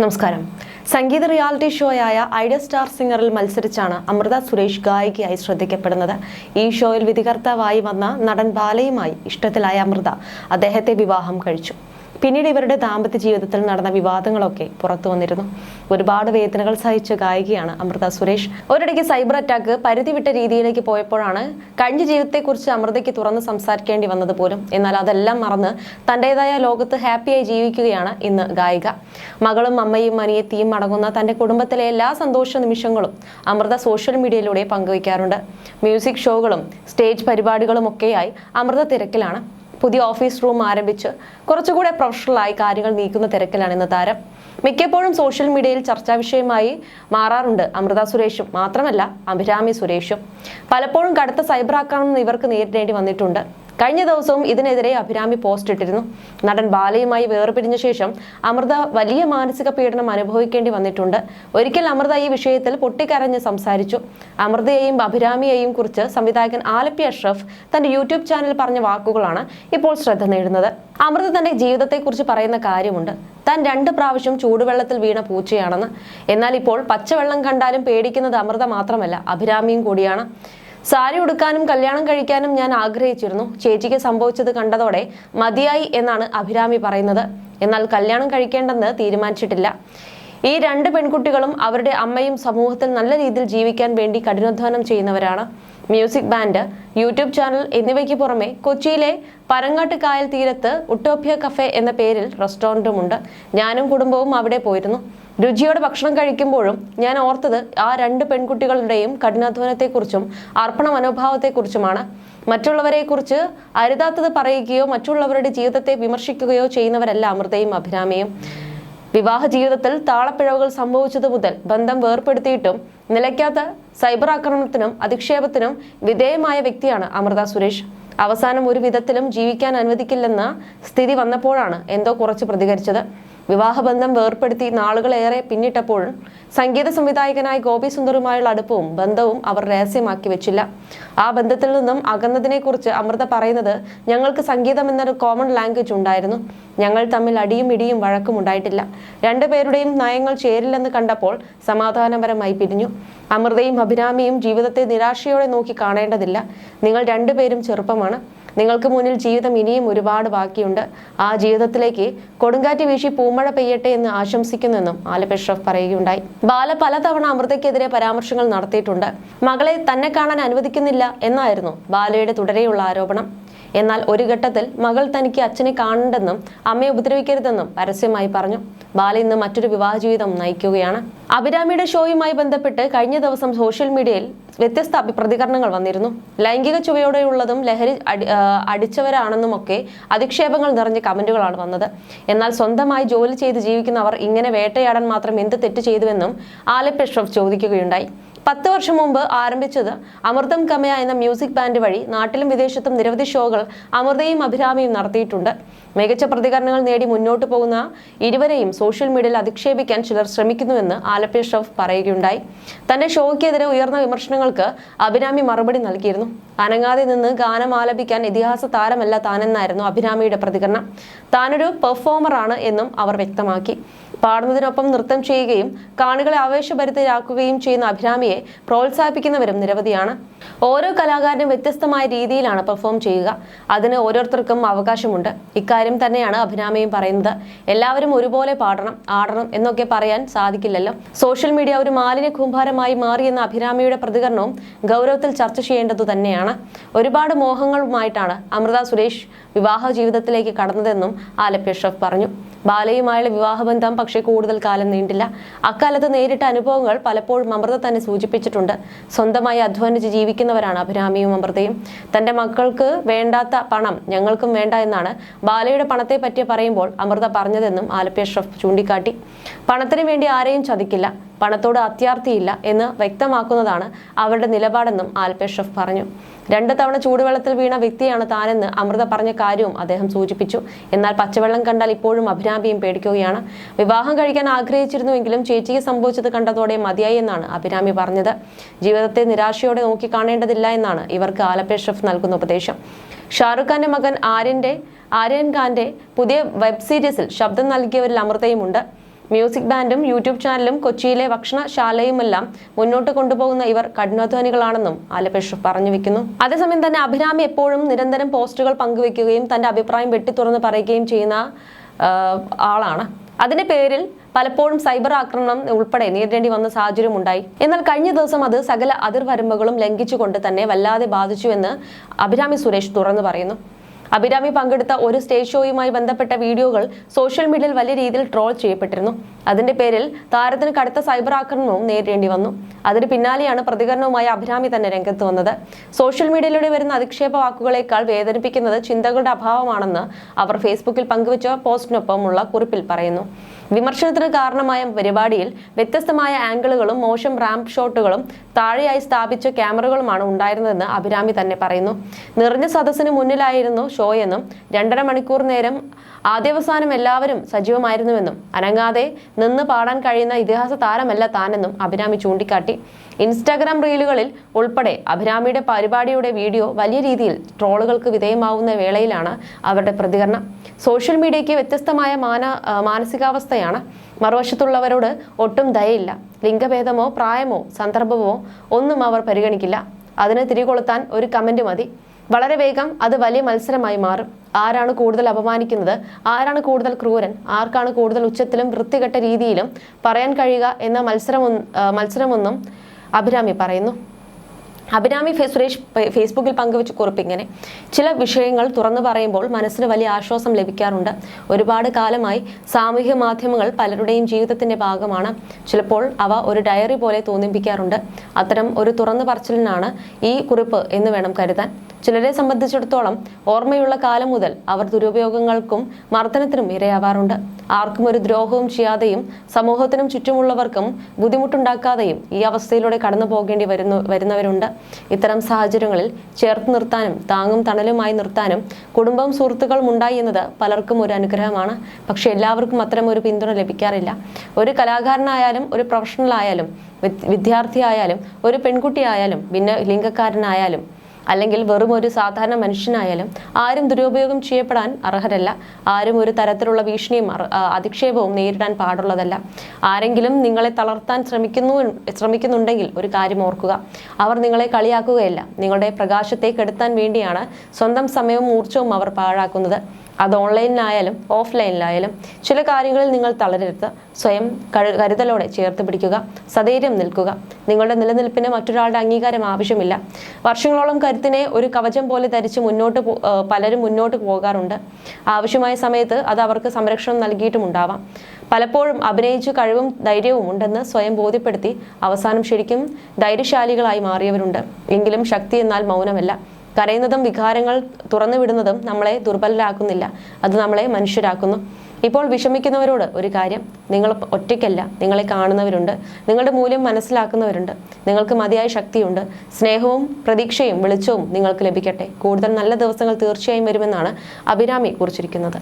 നമസ്കാരം. സംഗീത റിയാലിറ്റി ഷോയായ ഐഡിയ സ്റ്റാർ സിംഗറിൽ മത്സരിച്ചാണ് അമൃത സുരേഷ് ഗായികയായി ശ്രദ്ധിക്കപ്പെടുന്നത്. ഈ ഷോയിൽ വിധികർത്താവായി വന്ന നടൻ ബാലയുമായി ഇഷ്ടത്തിലായ അമൃത അദ്ദേഹത്തെ വിവാഹം കഴിച്ചു. പിന്നീട് ഇവരുടെ ദാമ്പത്യ ജീവിതത്തിൽ നടന്ന വിവാദങ്ങളൊക്കെ പുറത്തു വന്നിരുന്നു. ഒരുപാട് വേദനകൾ സഹിച്ച ഗായികയാണ് അമൃത സുരേഷ്. ഒരിടയ്ക്ക് സൈബർ അറ്റാക്ക് പരിധി വിട്ട രീതിയിലേക്ക് പോയപ്പോഴാണ് കഴിഞ്ഞ ജീവിതത്തെക്കുറിച്ച് അമൃതയ്ക്ക് തുറന്ന് സംസാരിക്കേണ്ടി വന്നത് പോലും. എന്നാൽ അതെല്ലാം മറന്ന് തന്റെതായ ലോകത്ത് ഹാപ്പിയായി ജീവിക്കുകയാണ് ഇന്ന് ഗായിക. മകളും അമ്മയും അനിയത്തിയും അടങ്ങുന്ന തന്റെ കുടുംബത്തിലെ എല്ലാ സന്തോഷ നിമിഷങ്ങളും അമൃത സോഷ്യൽ മീഡിയയിലൂടെ പങ്കുവയ്ക്കാറുണ്ട്. മ്യൂസിക് ഷോകളും സ്റ്റേജ് പരിപാടികളും ഒക്കെയായി അമൃത തിരക്കിലാണ്. പുതിയ ഓഫീസ് റൂം ആരംഭിച്ച് കുറച്ചുകൂടെ പ്രൊഫഷണലായി കാര്യങ്ങൾ നീക്കുന്ന തിരക്കിലാണ് ഇന്ന് താരം. മിക്കപ്പോഴും സോഷ്യൽ മീഡിയയിൽ ചർച്ചാ വിഷയമായി മാറാറുണ്ട് അമൃത സുരേഷും. മാത്രമല്ല അഭിരാമി സുരേഷും. പലപ്പോഴും കടുത്ത സൈബർ ആക്രമണം ഇവർക്ക് നേരിടേണ്ടി വന്നിട്ടുണ്ട്. കഴിഞ്ഞ ദിവസവും ഇതിനെതിരെ അഭിരാമി പോസ്റ്റ് ഇട്ടിരുന്നു. നടൻ ബാലയുമായി വേർപിരിഞ്ഞ ശേഷം അമൃത വലിയ മാനസിക പീഡനം അനുഭവിക്കേണ്ടി വന്നിട്ടുണ്ട്. ഒരിക്കൽ അമൃത ഈ വിഷയത്തിൽ പൊട്ടിക്കരഞ്ഞ് സംസാരിച്ചു. അമൃതയെയും അഭിരാമിയെയും കുറിച്ച് സംവിധായകൻ ആലപ്പി അഷ്റഫ് തന്റെ യൂട്യൂബ് ചാനൽ പറഞ്ഞ വാക്കുകളാണ് ഇപ്പോൾ ശ്രദ്ധ നേടുന്നത്. അമൃത തന്റെ ജീവിതത്തെക്കുറിച്ച് പറയുന്ന കാര്യമുണ്ട്. താൻ രണ്ട് പ്രാവശ്യം ചൂടുവെള്ളത്തിൽ വീണ പൂച്ചയാണെന്ന്. എന്നാൽ ഇപ്പോൾ പച്ചവെള്ളം കണ്ടാലും പേടിക്കുന്നത് അമൃത മാത്രമല്ല അഭിരാമിയും കൂടിയാണ്. സാരി ഉടുക്കാനും കല്യാണം കഴിക്കാനും ഞാൻ ആഗ്രഹിച്ചിരുന്നു. ചേച്ചിക്ക് സംഭവിച്ചത് കണ്ടതോടെ മതിയായി എന്നാണ് അഭിരാമി പറയുന്നത്. എന്നാൽ കല്യാണം കഴിക്കേണ്ടെന്ന് തീരുമാനിച്ചിട്ടില്ല. ഈ രണ്ട് പെൺകുട്ടികളും അവരുടെ അമ്മയും സമൂഹത്തിൽ നല്ല രീതിയിൽ ജീവിക്കാൻ വേണ്ടി കഠിനാധ്വാനം ചെയ്യുന്നവരാണ്. മ്യൂസിക് ബാൻഡ് യൂട്യൂബ് ചാനൽ എന്നിവയ്ക്ക് പുറമെ കൊച്ചിയിലെ പരങ്ങാട്ട് കായൽ തീരത്ത് ഉട്ടോപ്യ കഫേ എന്ന പേരിൽ റെസ്റ്റോറന്റുമുണ്ട് ഞാനും കുടുംബവും അവിടെ പോയിരുന്നു. രുചിയോടെ ഭക്ഷണം കഴിക്കുമ്പോഴും ഞാൻ ഓർത്തത് ആ രണ്ട് പെൺകുട്ടികളുടെയും കഠിനാധ്വാനത്തെക്കുറിച്ചും അർപ്പണ മനോഭാവത്തെക്കുറിച്ചുമാണ്. മറ്റുള്ളവരെക്കുറിച്ച് അരുതാത്തത് പറയുകയോ മറ്റുള്ളവരുടെ ജീവിതത്തെ വിമർശിക്കുകയോ ചെയ്യുന്നവരല്ല അമൃതയും അഭിരാമയും. വിവാഹ ജീവിതത്തിൽ താളപ്പിഴവുകൾ സംഭവിച്ചതു മുതൽ ബന്ധം വേർപ്പെടുത്തിയിട്ടും നിലയ്ക്കാത്ത സൈബർ ആക്രമണത്തിനും അധിക്ഷേപത്തിനും വിധേയമായ വ്യക്തിയാണ് അമൃത സുരേഷ്. അവസാനം ഒരു വിധത്തിലും ജീവിക്കാൻ അനുവദിക്കില്ലെന്ന സ്ഥിതി വന്നപ്പോഴാണ് എന്തോ കുറച്ച് പ്രതികരിച്ചത്. വിവാഹബന്ധം വേർപ്പെടുത്തി നാളുകളേറെ പിന്നിട്ടപ്പോൾ സംഗീത സംവിധായകനായ ഗോപി സുന്ദറുമായുള്ള അടുപ്പവും ബന്ധവും അവർ രഹസ്യമാക്കി വെച്ചില്ല. ആ ബന്ധത്തിൽ നിന്നും അകന്നതിനെക്കുറിച്ച് അമൃത പറയുന്നത് ഞങ്ങൾക്ക് സംഗീതം എന്നൊരു കോമൺ ലാംഗ്വേജ് ഉണ്ടായിരുന്നു. ഞങ്ങൾ തമ്മിൽ അടിയും ഇടിയും വഴക്കും ഉണ്ടായിട്ടില്ല. രണ്ടുപേരുടെയും നയങ്ങൾ ചേരില്ലെന്ന് കണ്ടപ്പോൾ സമാധാനപരമായി പിരിഞ്ഞു. അമൃതയും അഭിരാമിയും ജീവിതത്തെ നിരാശയോടെ നോക്കി കാണേണ്ടതില്ല. നിങ്ങൾ രണ്ടുപേരും ചെറുപ്പമാണ്. നിങ്ങൾക്ക് മുന്നിൽ ജീവിതം ഇനിയും ഒരുപാട് ബാക്കിയുണ്ട്. ആ ജീവിതത്തിലേക്ക് കൊടുങ്കാറ്റ് വീശി പൂമഴ പെയ്യട്ടെ എന്ന് ആശംസിക്കുന്നെന്നും ആലപ്പ് അഷ്റഫ് പറയുകയുണ്ടായി. ബാല പലതവണ അമൃതയ്ക്കെതിരെ പരാമർശങ്ങൾ നടത്തിയിട്ടുണ്ട്. മകളെ തന്നെ കാണാൻ അനുവദിക്കുന്നില്ല എന്നായിരുന്നു ബാലയുടെ തുടരെയുള്ള ആരോപണം. എന്നാൽ ഒരു ഘട്ടത്തിൽ മകൾ തനിക്ക് അച്ഛനെ കാണണ്ടെന്നും അമ്മയെ ഉപദ്രവിക്കരുതെന്നും പരസ്യമായി പറഞ്ഞു. ബാല ഇന്ന് മറ്റൊരു വിവാഹ ജീവിതം നയിക്കുകയാണ്. അഭിരാമിയുടെ ഷോയുമായി ബന്ധപ്പെട്ട് കഴിഞ്ഞ ദിവസം സോഷ്യൽ മീഡിയയിൽ വ്യത്യസ്ത പ്രതികരണങ്ങൾ വന്നിരുന്നു. ലൈംഗിക ചുവയോടെയുള്ളതും ലഹരി അടിച്ചവരാണെന്നും ഒക്കെ അധിക്ഷേപങ്ങൾ നിറഞ്ഞ കമന്റുകളാണ് വന്നത്. എന്നാൽ സ്വന്തമായി ജോലി ചെയ്ത് ജീവിക്കുന്നവർ ഇങ്ങനെ വേട്ടയാടാൻ മാത്രം എന്ത് തെറ്റ് ചെയ്തുവെന്നും ആലപ്പ് ചോദിക്കുകയുണ്ടായി. പത്ത് വർഷം മുമ്പ് ആരംഭിച്ചത് അമൃതം കമയ എന്ന മ്യൂസിക് ബാൻഡ് വഴി നാട്ടിലും വിദേശത്തും നിരവധി ഷോകൾ അമൃതയും അഭിരാമിയും നടത്തിയിട്ടുണ്ട്. മികച്ച പ്രതികരണങ്ങൾ നേടി മുന്നോട്ട് പോകുന്ന ഇരുവരെയും സോഷ്യൽ മീഡിയയിൽ അധിക്ഷേപിക്കാൻ ചിലർ ശ്രമിക്കുന്നുവെന്ന് ആലപ്പി ഷഫ് പറയുകയുണ്ടായി. തന്റെ ഷോയ്ക്കെതിരെ ഉയർന്ന വിമർശനങ്ങൾക്ക് അഭിരാമി മറുപടി നൽകിയിരുന്നു. അനങ്ങാതെ നിന്ന് ഗാനം ആലപിക്കാൻ ഇതിഹാസ താരമല്ല താനെന്നായിരുന്നു അഭിരാമിയുടെ പ്രതികരണം. താനൊരു പെർഫോമറാണ് എന്നും അവർ വ്യക്തമാക്കി. പാടുന്നതിനൊപ്പം നൃത്തം ചെയ്യുകയും കാണികളെ ആവേശഭരിതരാക്കുകയും ചെയ്യുന്ന അഭിരാമിയെ പ്രോത്സാഹിപ്പിക്കുന്നവരും നിരവധിയാണ്. ഓരോ കലാകാരനും വ്യത്യസ്തമായ രീതിയിലാണ് പെർഫോം ചെയ്യുക. അതിന് ഓരോരുത്തർക്കും അവകാശമുണ്ട്. ഇക്കാര്യം തന്നെയാണ് അഭിനാമയും പറയുന്നത്. എല്ലാവരും ഒരുപോലെ പാടണം ആടണം എന്നൊക്കെ പറയാൻ സാധിക്കില്ലല്ലോ. സോഷ്യൽ മീഡിയ ഒരു മാലിന്യ കൂമ്പാരമായി മാറിയെന്ന അഭിരാമയുടെ പ്രതികരണവും ഗൗരവത്തിൽ ചർച്ച ചെയ്യേണ്ടതു തന്നെയാണ്. ഒരുപാട് മോഹങ്ങളുമായിട്ടാണ് അമൃത സുരേഷ് വിവാഹ ജീവിതത്തിലേക്ക് കടന്നതെന്നും ആലപ്പി അഷ്റഫ് പറഞ്ഞു. ബാലയുമായുള്ള വിവാഹബന്ധം പക്ഷേ കൂടുതൽ കാലം നീണ്ടില്ല. അക്കാലത്ത് നേരിട്ട അനുഭവങ്ങൾ പലപ്പോഴും അമൃത തന്നെ സൂചിപ്പിച്ചിട്ടുണ്ട്. സ്വന്തമായി അധ്വാനിച്ച് ജീവിക്കുന്നവരാണ് അഭിരാമിയും അമൃതയും. തന്റെ മക്കൾക്ക് വേണ്ടാത്ത പണം ഞങ്ങൾക്കും വേണ്ട എന്നാണ് ബാലയുടെ പണത്തെ പറ്റി പറയുമ്പോൾ അമൃത പറഞ്ഞതെന്നും ആലപ്പി അഷ്റഫ് ചൂണ്ടിക്കാട്ടി. പണത്തിന് വേണ്ടി ആരെയും ചതിക്കില്ല പണത്തോട് അത്യാർത്തിയില്ല എന്ന് വ്യക്തമാക്കുന്നതാണ് അവരുടെ നിലപാടെന്നും ആൽപി അഷ്റഫ് പറഞ്ഞു. രണ്ട് തവണ ചൂടുവെള്ളത്തിൽ വീണ വ്യക്തിയാണ് താനെന്ന് അമൃത പറഞ്ഞ കാര്യവും അദ്ദേഹം സൂചിപ്പിച്ചു. എന്നാൽ പച്ചവെള്ളം കണ്ടാൽ ഇപ്പോഴും അഭിരാമിയും പേടിക്കുകയാണ്. വിവാഹം കഴിക്കാൻ ആഗ്രഹിച്ചിരുന്നുവെങ്കിലും ചേച്ചിയെ സംഭവിച്ചത് കണ്ടതോടെ മതിയായി എന്നാണ് അഭിരാമി പറഞ്ഞത്. ജീവിതത്തെ നിരാശയോടെ നോക്കി കാണേണ്ടതില്ല എന്നാണ് ഇവർക്ക് ആലപ്പെ ഷെഫ് നൽകുന്ന ഉപദേശം. ഷാറുഖ് ഖാന്റെ മകൻ ആര്യന്റെ ആര്യൻ ഖാന്റെ പുതിയ വെബ് സീരീസിൽ ശബ്ദം നൽകിയവരിൽ അമൃതയുമുണ്ട്. മ്യൂസിക് ബാൻഡും യൂട്യൂബ് ചാനലും കൊച്ചിയിലെ ഭക്ഷണശാലയുമെല്ലാം മുന്നോട്ട് കൊണ്ടുപോകുന്ന ഇവർ കഠിനാധ്വാനികളാണെന്നും ആലപേഷ് പറഞ്ഞു വെക്കുന്നു. അതേസമയം തന്നെ അഭിരാമി എപ്പോഴും നിരന്തരം പോസ്റ്റുകൾ പങ്കുവെക്കുകയും തന്റെ അഭിപ്രായം വെട്ടിത്തുറന്ന് പറയുകയും ചെയ്യുന്ന ആളാണ്. അതിന്റെ പേരിൽ പലപ്പോഴും സൈബർ ആക്രമണം ഉൾപ്പെടെ നേരിടേണ്ടി വന്ന സാഹചര്യം ഉണ്ടായി എന്നാൽ കഴിഞ്ഞ ദിവസം അത് സകല അതിർവരമ്പുകളും ലംഘിച്ചുകൊണ്ട് തന്നെ വല്ലാതെ ബാധിച്ചു എന്ന് അഭിരാമി സുരേഷ് തുറന്നു പറയുന്നു. അഭിരാമി പങ്കെടുത്ത ഒരു സ്റ്റേജ് ഷോയുമായി ബന്ധപ്പെട്ട വീഡിയോകൾ സോഷ്യൽ മീഡിയയിൽ വലിയ രീതിയിൽ ട്രോൾ ചെയ്യപ്പെട്ടിരുന്നു. അതിന്റെ പേരിൽ താരത്തിന് കടുത്ത സൈബർ ആക്രമണവും നേരിടേണ്ടി വന്നു. അതിന് പിന്നാലെയാണ് പ്രതികരണവുമായി അഭിരാമി തന്നെ രംഗത്ത് വന്നത്. സോഷ്യൽ മീഡിയയിലൂടെ വരുന്ന അധിക്ഷേപ വാക്കുകളേക്കാൾ വേദനിപ്പിക്കുന്നത് ചിന്തകളുടെ അഭാവമാണെന്ന് അവർ ഫേസ്ബുക്കിൽ പങ്കുവച്ച പോസ്റ്റിനൊപ്പമുള്ള കുറിപ്പിൽ പറയുന്നു. വിമർശനത്തിന് കാരണമായ പരിപാടിയിൽ വ്യത്യസ്തമായ ആംഗിളുകളും മോശം റാമ്പ് ഷോട്ടുകളും താഴെയായി സ്ഥാപിച്ച ക്യാമറകളുമാണ് ഉണ്ടായിരുന്നതെന്ന് അഭിരാമി തന്നെ പറയുന്നു. നിറഞ്ഞ സദസ്സിന് മുന്നിലായിരുന്നു ഷോയെന്നും രണ്ടര മണിക്കൂർ നേരം ആദ്യവസാനം എല്ലാവരും സജീവമായിരുന്നുവെന്നും അനങ്ങാതെ നിന്ന് പാടാൻ കഴിയുന്ന ഇതിഹാസ താരമല്ല താനെന്നും അഭിരാമി ചൂണ്ടിക്കാട്ടി. ഇൻസ്റ്റാഗ്രാം റീലുകളിൽ ഉൾപ്പെടെ അഭിരാമിയുടെ പരിപാടിയുടെ വീഡിയോ വലിയ രീതിയിൽ ട്രോളുകൾക്ക് വിധേയമാവുന്ന വേളയിലാണ് അവരുടെ പ്രതികരണം. സോഷ്യൽ മീഡിയയ്ക്ക് വ്യത്യസ്തമായ മാന ആ, മാനസികാവസ്ഥയാണ് മറുവശത്തുള്ളവരോട് ഒട്ടും ദയയില്ല. ലിംഗഭേദമോ പ്രായമോ സന്ദർഭമോ ഒന്നും അവർ പരിഗണിക്കില്ല. അതിന് തിരികൊളുത്താൻ ഒരു കമന്റ് മതി. വളരെ വേഗം അത് വലിയ മത്സരമായി മാറും. ആരാണ് കൂടുതൽ അപമാനിക്കുന്നത്? ആരാണ് കൂടുതൽ ക്രൂരൻ? ആർക്കാണ് കൂടുതൽ ഉച്ചത്തിലും വൃത്തികെട്ട രീതിയിലും പറയാൻ കഴിയുക എന്ന മത്സരമൊന്നും മത്സരമൊന്നും അഭിരാമി പറയുന്നു. അഭിരാമി സുരേഷ് ഫേസ്ബുക്കിൽ പങ്കുവച്ച കുറിപ്പിങ്ങനെ ചില വിഷയങ്ങൾ തുറന്നു പറയുമ്പോൾ മനസ്സിന് വലിയ ആശ്വാസം ലഭിക്കാറുണ്ട്. ഒരുപാട് കാലമായി സാമൂഹ്യ മാധ്യമങ്ങൾ പലരുടെയും ജീവിതത്തിന്റെ ഭാഗമാണ്. ചിലപ്പോൾ അവ ഒരു ഡയറി പോലെ തോന്നിപ്പിക്കാറുണ്ട്. അത്തരം ഒരു തുറന്നു പറച്ചിലിനാണ് ഈ കുറിപ്പ് എന്ന് വേണം കരുതാൻ. ചിലരെ സംബന്ധിച്ചിടത്തോളം ഓർമ്മയുള്ള കാലം മുതൽ അവർ ദുരുപയോഗങ്ങൾക്കും മർദ്ദനത്തിനും ഇരയാവാറുണ്ട്. ആർക്കും ഒരു ദ്രോഹവും ചെയ്യാതെയും സമൂഹത്തിനും ചുറ്റുമുള്ളവർക്കും ബുദ്ധിമുട്ടുണ്ടാക്കാതെയും ഈ അവസ്ഥയിലൂടെ കടന്നു പോകേണ്ടി വരുന്നു വരുന്നവരുണ്ട്. ഇത്തരം സാഹചര്യങ്ങളിൽ ചേർത്ത് നിർത്താനും താങ്ങും തണലുമായി നിർത്താനും കുടുംബം സുഹൃത്തുക്കളും ഉണ്ടായി എന്നത് പലർക്കും ഒരു അനുഗ്രഹമാണ്. പക്ഷെ എല്ലാവർക്കും അത്തരം ഒരു പിന്തുണ ലഭിക്കാറില്ല. ഒരു കലാകാരനായാലും ഒരു പ്രൊഫഷണൽ ആയാലും വിദ്- വിദ്യാർത്ഥിയായാലും ഒരു പെൺകുട്ടിയായാലും ഭിന്ന ലിംഗക്കാരനായാലും അല്ലെങ്കിൽ വെറും ഒരു സാധാരണ മനുഷ്യനായാലും ആരും ദുരുപയോഗം ചെയ്യപ്പെടാൻ അർഹരല്ല. ആരും ഒരു തരത്തിലുള്ള ഭീഷണിയും അധിക്ഷേപവും നേരിടാൻ പാടുള്ളതല്ല. ആരെങ്കിലും നിങ്ങളെ തളർത്താൻ ശ്രമിക്കുന്നു ശ്രമിക്കുന്നുണ്ടെങ്കിൽ ഒരു കാര്യം ഓർക്കുക. അവർ നിങ്ങളെ കളിയാക്കുകയല്ല. നിങ്ങളുടെ പ്രകാശത്തെ കെടുത്താൻ വേണ്ടിയാണ് സ്വന്തം സമയവും ഊർജവും അവർ പാഴാക്കുന്നത്. അത് ഓൺലൈനിലായാലും ഓഫ്ലൈനിലായാലും ചില കാര്യങ്ങളിൽ നിങ്ങൾ തളരരുത്. സ്വയം കരുതലോടെ ചേർത്ത് പിടിക്കുക സധൈര്യം നിൽക്കുക. നിങ്ങളുടെ നിലനിൽപ്പിന് മറ്റൊരാളുടെ അംഗീകാരം ആവശ്യമില്ല. വർഷങ്ങളോളം കരുത്തിനെ ഒരു കവചം പോലെ ധരിച്ച് മുന്നോട്ട് പലരും മുന്നോട്ട് പോകാറുണ്ട്. ആവശ്യമായ സമയത്ത് അത് അവർക്ക് സംരക്ഷണം നൽകിയിട്ടുമുണ്ടാവാം പലപ്പോഴും അഭിനയിച്ച് കഴിവും ധൈര്യവും ഉണ്ടെന്ന് സ്വയം ബോധ്യപ്പെടുത്തി അവസാനം ശരിക്കും ധൈര്യശാലികളായി മാറിയവരുണ്ട്. എങ്കിലും ശക്തി എന്നാൽ മൗനമല്ല. കരയുന്നതും വികാരങ്ങൾ തുറന്നുവിടുന്നതും നമ്മളെ ദുർബലരാക്കുന്നില്ല. അത് നമ്മളെ മനുഷ്യരാക്കുന്നു. ഇപ്പോൾ വിഷമിക്കുന്നവരോട് ഒരു കാര്യം നിങ്ങൾ ഒറ്റയ്ക്കല്ല നിങ്ങളെ കാണുന്നവരുണ്ട് നിങ്ങളുടെ മൂല്യം മനസ്സിലാക്കുന്നവരുണ്ട് നിങ്ങൾക്ക് മതിയായ ശക്തിയുണ്ട് സ്നേഹവും പ്രതീക്ഷയും വെളിച്ചവും നിങ്ങൾക്ക് ലഭിക്കട്ടെ. കൂടുതൽ നല്ല ദിവസങ്ങൾ തീർച്ചയായും വരുമെന്നാണ് അഭിരാമി കുറിച്ചിരിക്കുന്നത്.